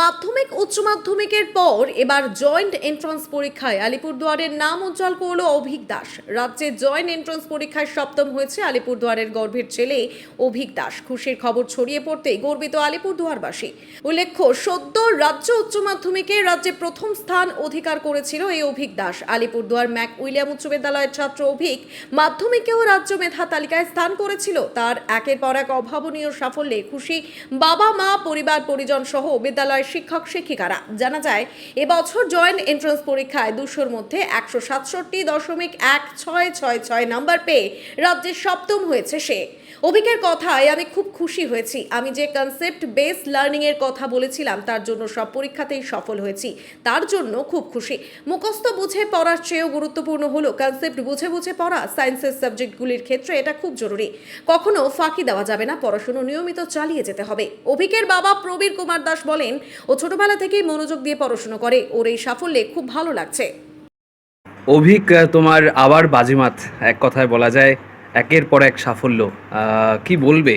মাধ্যমিক, উচ্চ মাধ্যমিকের পর এবার জয়েন্ট এন্ট্রান্স পরীক্ষায় আলিপুরদুয়ারের নাম উজ্জ্বল করল অভিক দাস। রাজ্যে জয়েন্ট এন্ট্রান্স পরীক্ষায় সপ্তম হয়েছে আলিপুরদুয়ারের গর্ভের ছেলে অভিক দাস। খুশির খবর ছড়িয়ে পড়তেই গর্বিত আলিপুরদুয়ারবাসী। উল্লেখ্য, সদ্য রাজ্য উচ্চ মাধ্যমিকে রাজ্যে প্রথম স্থান অধিকার করেছিল এই অভিক দাস। আলিপুরদুয়ার ম্যাক উইলিয়াম উচ্চ বিদ্যালয়ের ছাত্র অভিক মাধ্যমিকেও রাজ্য মেধা তালিকায় স্থান করেছিল। তার একের পর এক অভাবনীয় সাফল্যে খুশি বাবা মা পরিবার পরিজন সহ বিদ্যালয়ের শিক্ষক শিক্ষিকারা। জানা যায় এবছর জয়েন্ট এন্ট্রান্স পরীক্ষায় দুশোর মধ্যে একশো সাতষট্টি দশমিক এক ছয় ছয় ছয় নম্বর পেয়ে রাজ্যে সপ্তম হয়েছে সে। অভিকের কথায় আমি খুব খুশি হয়েছি। আমি যে কনসেপ্ট বেস লার্নিং এর কথা বলেছিলাম, তার জন্য সব পরীক্ষাতেই সফল হয়েছি। তার জন্য খুব খুশি। মুখস্থ বুঝে পড়ার চেয়েও গুরুত্বপূর্ণ হলো কনসেপ্ট বুঝে বুঝে পড়া সায়েন্সের সাবজেক্টগুলির ক্ষেত্রে এটা খুব জরুরি। কখনো ফাঁকি দেওয়া যাবে না, পড়াশুনো নিয়মিত চালিয়ে যেতে হবে। অভিকের বাবা প্রবীর কুমার দাস বলেন, ও ছোটবেলা থেকেই মনোযোগ দিয়ে পড়াশুনো করে। ওর এই সাফল্যে খুব ভালো লাগছে। অভিক, তোমার আবার বাজিমাত। এক কথায় বলা যায় একের পর এক সাফল্য কি বলবে?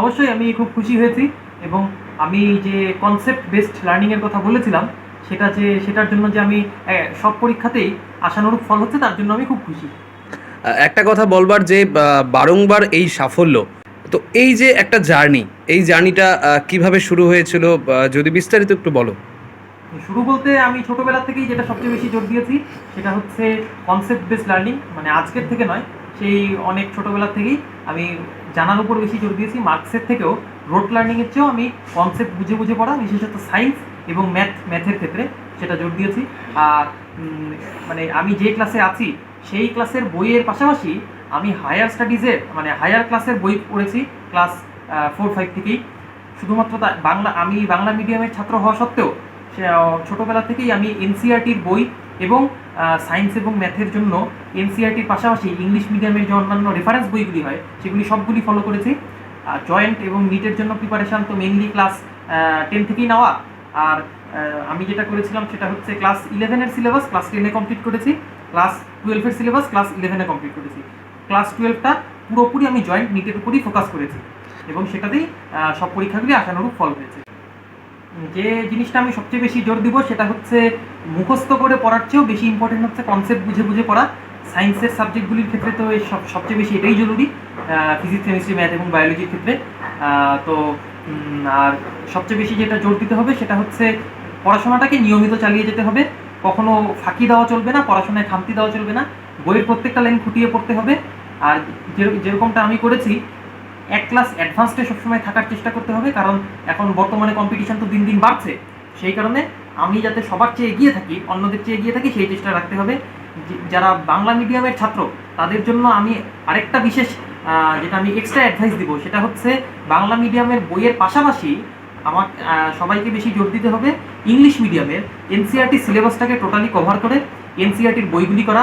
অবশ্যই আমি খুব খুশি হয়েছি এবং আমি যে কনসেপ্ট বেসড লার্নিংয়ের কথা বলেছিলাম সেটা যে সেটার জন্য যে আমি সব পরীক্ষাতেই আশানুরূপ ফল হচ্ছে তার জন্য আমি খুব খুশি। একটা কথা বলবার যে বারংবার এই সাফল্য তো এই যে একটা জার্নি এই জার্নিটা কীভাবে শুরু হয়েছিল যদি বিস্তারিত একটু বলো। শুরু বলতে আমি ছোটোবেলা থেকেই যেটা সবচেয়ে বেশি জোর দিয়েছি সেটা হচ্ছে কনসেপ্ট বেসড লার্নিং মানে আজকের থেকে নয় সেই অনেক ছোটোবেলা থেকেই আমি জানার উপর বেশি জোর দিয়েছি। মার্কসের থেকেও রোড লার্নিংয়ের চেয়েও আমি কনসেপ্ট বুঝে বুঝে পড়া, বিশেষত সায়েন্স এবং ম্যাথ ম্যাথের ক্ষেত্রে সেটা জোর দিয়েছি। আর মানে আমি যে ক্লাসে আছি, সেই ক্লাসের বইয়ের পাশাপাশি আমি হায়ার স্টাডিজের মানে হায়ার ক্লাসের বই পড়েছি ক্লাস ফোর ফাইভ থেকেই। শুধুমাত্র বাংলা, আমি বাংলা মিডিয়ামের ছাত্র হওয়া সত্ত্বেও ছোটোবেলা থেকেই আমি এনসিআরটির বই এবং সায়েন্স এবং ম্যাথের জন্য এনসিআরটির পাশাপাশি ইংলিশ মিডিয়ামের যে অন্যান্য রেফারেন্স বইগুলি হয়, সেগুলি সবগুলি ফলো করেছি। জয়েন্ট এবং নিটের জন্য প্রিপারেশান তো মেনলি ক্লাস টেন থেকেই নেওয়া। আর আমি যেটা করেছিলাম সেটা হচ্ছে ক্লাস ইলেভেনের সিলেবাস ক্লাস টেনে কমপ্লিট করেছি। ক্লাস টুয়েলভের সিলেবাস ক্লাস ইলেভেনে কমপ্লিট করেছি। ক্লাস টুয়েলভটা পুরোপুরি আমি জয়েন্ট নিটের উপরই ফোকাস করেছি। এবং সেটাতেই সব পরীক্ষাগুলি আশানুরূপ ফল হয়েছে। যে জিনিসটা আমি সবচেয়ে বেশি জোর দিব সেটা হচ্ছে মুখস্থ করে পড়ার চেয়েও বেশি ইম্পর্টেন্ট হচ্ছে কনসেপ্ট বুঝে বুঝে পড়া। সায়েন্সের সাবজেক্টগুলির ক্ষেত্রে তো সব, সবচেয়ে বেশি এটাই জরুরি ফিজিক্স কেমিস্ট্রি ম্যাথ এবং বায়োলজির ক্ষেত্রে। তো আর সবচেয়ে বেশি যেটা জোর দিতে হবে সেটা হচ্ছে পড়াশোনাটাকে নিয়মিত চালিয়ে যেতে হবে। কখনো ফাঁকি দেওয়া চলবে না, পড়াশোনায় খামতি দেওয়া চলবে না। বইয়ের প্রত্যেকটা লাইন খুঁটিয়ে পড়তে হবে। আর যেরকমটা আমি করেছি এক ক্লাস অ্যাডভান্সডে সবসময় থাকার চেষ্টা করতে হবে, কারণ এখন বর্তমানে কম্পিটিশন তো দিন দিন বাড়ছে। সেই কারণে আমি যাতে সবার চেয়ে এগিয়ে থাকি, অন্যদের চেয়ে এগিয়ে থাকি, সেই চেষ্টা রাখতে হবে। যারা বাংলা মিডিয়ামের ছাত্র, তাদের জন্য আমি আরেকটা বিশেষ যেটা আমি এক্সট্রা অ্যাডভাইস দিব, সেটা হচ্ছে বাংলা মিডিয়ামের বইয়ের পাশাপাশি আমার সবাইকে বেশি জোর দিতে হবে। ইংলিশ মিডিয়ামের এনসিআরটি সিলেবাসটাকে টোটালি কভার করে এনসিআরটির বইগুলি করা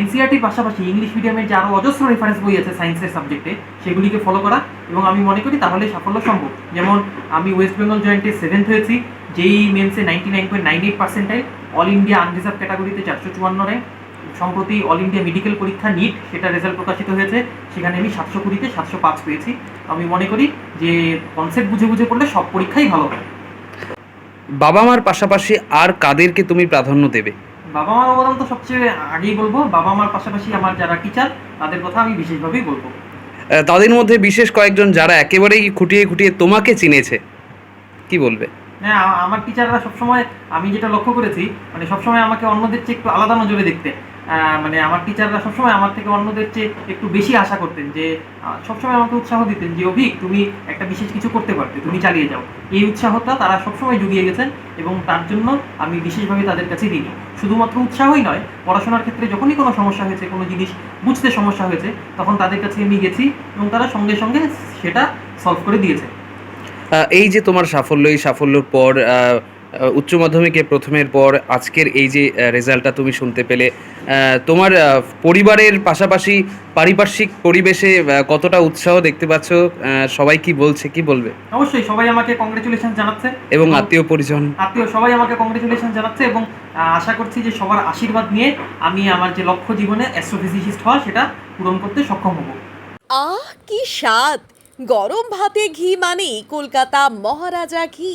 এনসিআরটির পাশাপাশি ইংলিশ মিডিয়ামের যে আরও অজস্র রেফারেন্স বই আছে সায়েন্সের সাবজেক্টে সেগুলিকে ফলো করা এবং আমি মনে করি তাহলে সাফল্য সম্ভব। যেমন আমি ওয়েস্ট বেঙ্গল জয়েন্টে সেভেন্থ হয়েছি, যেই মেন্সে ninety nine point nine eight percentile all India unreserved ক্যাটাগরিতে চারশো চুয়ান্ন র্যাঙ্ক সম্প্রতি অল ইন্ডিয়া মেডিকেল পরীক্ষা নিট সেটা রেজাল্ট প্রকাশিত হয়েছে, সেখানে আমি সাতশো কুড়িতে সাতশো পাঁচ পেয়েছি। আমি মনে করি যে কনসেপ্ট বুঝে বুঝে পড়লে সব পরীক্ষাই ভালো হয়। বাবা মার পাশাপাশি আর কাদেরকে তুমি প্রাধান্য দেবে? বাবা মার অবদান তো সবচেয়ে আগেই বলব। বাবা মার পাশাপাশি আমার যারা টিচার তাদের কথা আমি বিশেষভাবেই বলব। তাদের মধ্যে বিশেষ কয়েকজন যারা একেবারেই খুঁটিয়ে খুঁটিয়ে তোমাকে চিনেছে কি বলবে? হ্যাঁ আমার টিচাররা সবসময় আমি যেটা লক্ষ্য করেছি মানে সবসময় আমাকে অন্যদের চেয়ে একটু আলাদা নজরে দেখতে মানে আমার টিচাররা সবসময় আমার থেকে অন্যদের চেয়ে একটু বেশি আশা করতেন যে সবসময় আমাকে উৎসাহ দিতেন যে, অভিক, তুমি একটা বিশেষ কিছু করতে পারবে তুমি চালিয়ে যাও। এই উৎসাহটা তারা সবসময় জুগিয়ে গেছেন এবং তার জন্য আমি বিশেষভাবে তাদের কাছে দিই শুধুমাত্র উৎসাহই নয়, পড়াশোনার ক্ষেত্রে যখনই কোনো সমস্যা হয়েছে, কোনো জিনিস বুঝতে সমস্যা হয়েছে, তখন তাদের কাছে আমি গেছি এবং তারা সঙ্গে সঙ্গে সেটা সলভ করে দিয়েছে। এই যে তোমার সাফল্য, এই সাফল্যর পর উচ্চ মাধ্যমিকে প্রথমের পর আজকের এই যে রেজাল্টটা তুমি শুনতে পেলে তোমার পরিবারের পাশাপাশি পারিপার্শ্বিক পরিবেশে কতটা উৎসাহ দেখতে পাচ্ছ? সবাই কি বলছে কি বলবে? অবশ্যই সবাই আমাকে কংগ্রেচুলেশন জানাচ্ছে। এবং আত্মীয় পরিজন। আত্মীয় সবাই আমাকে কংগ্রেচুলেশন জানাচ্ছে এবং আশা করছি যে সবার আশীর্বাদ নিয়ে আমি আমার যে লক্ষ্য জীবনে অ্যাস্ট্রোফিজিসিস্ট হওয়া সেটা পূরণ করতে সক্ষম হব। আহ কি স্বাদ! গরম ভাতে ঘি মানেই কলকাতা মহারাজা ঘি।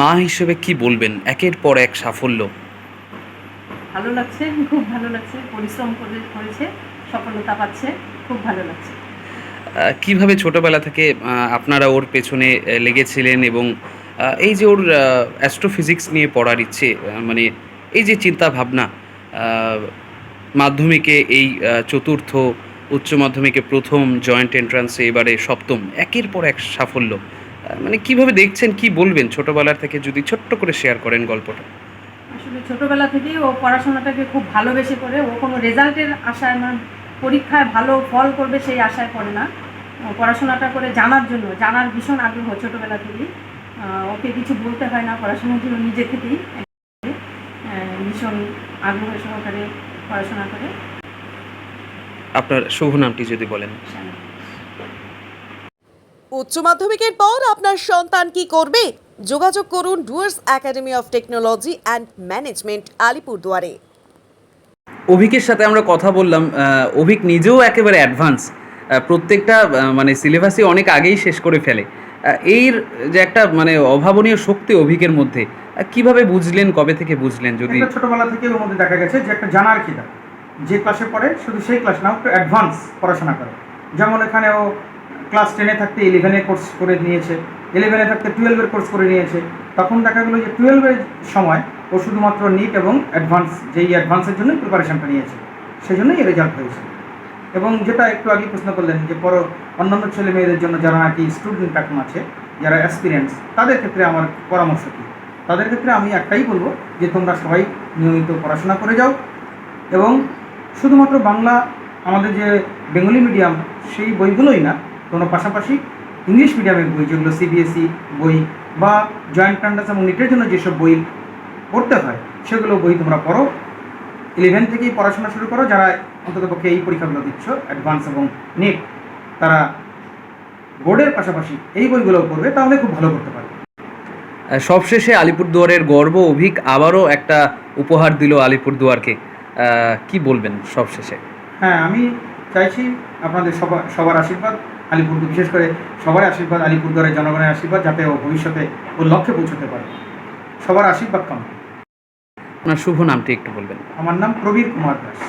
মা হিসেবে কি বলবেন? একের পর এক সাফল্য। ভালো লাগছে খুব ভালো লাগছে পরিশ্রম করে করেছে সফলতা পাচ্ছে খুব ভালো লাগছে। কীভাবে ছোটবেলা থেকে আপনারা ওর পেছনে লেগেছিলেন এবং এই যে ওর অ্যাস্ট্রোফিজিক্স নিয়ে পড়ার ইচ্ছে মানে এই যে চিন্তা ভাবনা মাধ্যমিকে এই চতুর্থ উচ্চ মাধ্যমিকে প্রথম জয়েন্ট এন্ট্রান্সে এবারে সপ্তম একের পর এক সাফল্য। মানে কীভাবে দেখছেন কি বলবেন ছোটবেলা থেকে? যদি ছোট্ট করে শেয়ার করেন গল্পটা। আসলে ছোটবেলা থেকেই ও পড়াশোনাটাকে খুব ভালোবেসে করে ও কোনো রেজাল্টের আশায় মানে পরীক্ষায় ভালো ফল করবে সেই আশায় পড়ে না। ও পড়াশোনাটা করে জানার জন্য জানার ভীষণ আগ্রহ ছোটবেলা থেকেই। ওকে কিছু বলতে হয় না পড়াশোনার জন্য নিজে থেকেই ভীষণ আগ্রহ সহকারে পড়াশোনা করে। আপনার শুভ নামটি যদি বলেন। উচ্চ মাধ্যমিকের পর আপনার সন্তান কি করবে? যোগাযোগ করুন Dooars academy of technology and management আলিপুরদুয়ারে। অভিকের সাথে আমরা কথা বললাম অভিক নিজেও একেবারে অ্যাডভান্স প্রত্যেকটা মানে সিলেবাসই অনেক আগেই শেষ করে ফেলে। এর যে একটা মানে অভাবনীয় শক্তি অভিকের মধ্যে কীভাবে বুঝলেন কবে থেকে বুঝলেন যদি? ছোটবেলা থেকে ওর মধ্যে দেখা গেছে যে একটা জানার খিদা। যে ক্লাসে পড়ে শুধু সেই ক্লাস না একটু অ্যাডভান্স পড়াশোনা করে। যেমন এখানে ও ক্লাস টেনে থাকতে ইলেভেনে কোর্স করে নিয়েছে ইলেভেনে থাকতে টুয়েলভের কোর্স করে নিয়েছে। তখন দেখা গেলো যে টুয়েলভের সময় ও শুধুমাত্র নিট এবং অ্যাডভান্স যেই অ্যাডভান্সের জন্য প্রিপারেশনটা নিয়েছে সেই জন্যই রেজাল্ট হয়েছে। এবং যেটা একটু আগে প্রশ্ন করলেন যে, পর অন্যান্য ছেলে মেয়েদের জন্য যারা নাকি স্টুডেন্ট এখন আছে, যারা এক্সপিরিয়েন্স তাদের ক্ষেত্রে আমার পরামর্শ কী? তাদের ক্ষেত্রে আমি একটাই বলব যে, তোমরা সবাই নিয়মিত পড়াশোনা করে যাও এবং শুধুমাত্র বাংলা, আমাদের যে বেঙ্গলি মিডিয়াম সেই বইগুলোই না তোমরা পাশাপাশি ইংলিশ মিডিয়ামের বই যেগুলো সিবিএসই E বই বা জয়েন্ট কান্ডাস এবং নিটের জন্য যেসব বই পড়তে হয় সেগুলো বই তোমরা পড়ো। ইলেভেন থেকেই পড়াশোনা শুরু করো যারা অন্ততপক্ষে এই পরীক্ষাগুলো দিচ্ছ অ্যাডভান্স এবং নেট তারা বোর্ডের পাশাপাশি এই বইগুলো পড়বে তাহলে খুব ভালো করতে পারবে। সবশেষে আলিপুরদুয়ারের গর্ব অভিক আবারও একটা উপহার দিল আলিপুরদুয়ারকে। কি বলবেন সবশেষে? হ্যাঁ আমি চাইছি আপনাদের সবার সবার আশীর্বাদ। আলিপুর বিশেষ করে সবার আশীর্বাদ আলিপুরদুয়ারের জনগণের আশীর্বাদ যাতে ও ভবিষ্যতে ও লক্ষ্যে পৌঁছতে পারে। সবার আশীর্বাদ কাম আপনার শুভ নামটি একটু বলবেন। আমার নাম প্রবীর কুমার দাস।